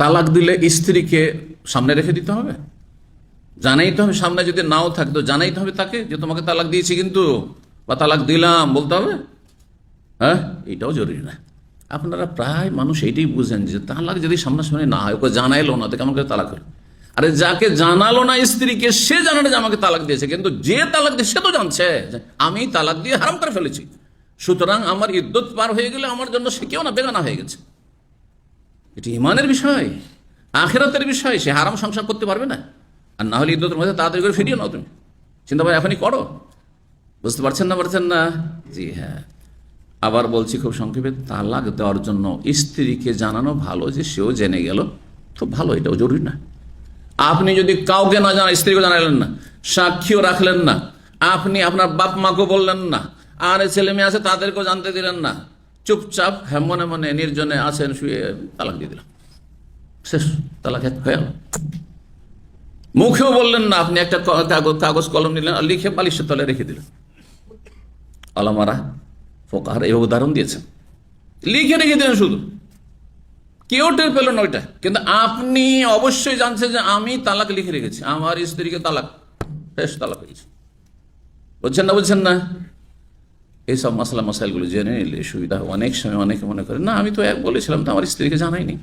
তালাক দিলে স্ত্রীকে সামনে রেখে দিতে হবে? জানাইতে হবে, সামনে যদি নাও থাকতো জানাইতে হবে তাকে যে তোমাকে তালাক দিয়েছি কিন্তু, বা তালাক দিলাম, বলতে হবে? হ্যাঁ? এটাও জরুরি না। আপনারা প্রায় মানুষ এইটাই বুঝেন যে তালাক যদি সামনাসামনি না হয়, ওকে জানাইলো না তো কেমন করে তালাক হলো। আরে যাকে জানালো না স্ত্রীকে, সে জানে না যে আমাকে তালাক দিয়েছে, কিন্তু যে তালাক দিয়ে সে তো জানছে আমি তালাক দিয়ে হারাম করে ফেলেছি। সুতরাং আমার ইদ্যুৎ পার হয়ে গেলে আমার জন্য সে কেউ না বেগানা হয়ে গেছে। এটি ইমানের বিষয়, আখেরাতের বিষয়, সে হারাম সংসার করতে পারবে না। আর না হলে ইদ্যতের মধ্যে তাড়াতাড়ি করে ফিরিয়ে নাও তুমি। চিন্তা ভাই এখনই করো। বুঝতে পারছেন না পারছেন না? জি হ্যাঁ। আবার বলছি খুব সংক্ষেপে, তালাক দেওয়ার জন্য স্ত্রীকে জানানো ভালো যে সেও জেনে গেল খুব ভালো, এটাও জরুরি না। আপনি যদি কাউকে না জানা স্ত্রীকে জানালেন না, সাক্ষীও রাখলেন না, আপনি আপনার বাপ মাকে বললেন না, আর ছেলে মেয়ে আছে তাদেরকেও জানতে দিলেন না চুপচাপ হ্যাঁ মনে মনে নির্জনে আছেন শুয়ে তালাক দিয়ে দিলাম। শেষ, তালাক হয়ে মুখেও বললেন না, আপনি একটা কাগজ কাগজ, কলম নিলেন আর লিখে বালিশের তলে রেখে দিলেন। আলামারা ফোকার এই উদাহরণ দিয়েছেন। লিখে রেখে দিলেন শুধু। কেউ টের পেল না ওইটা। কিন্তু আপনি অবশ্যই জানছেন যে আমি তালাক লিখে রেখেছি। আমার স্ত্রীকে তালাক, শেষ তালাক হয়েছে। বলছেন না বলছেন না। এইসব মশলা মশাইলগুলো জেনে নিলে সুবিধা। অনেক সময় অনেকে মনে করে, না, আমি তো এক বলেছিলাম, তো আমার স্ত্রীকে জানাইনি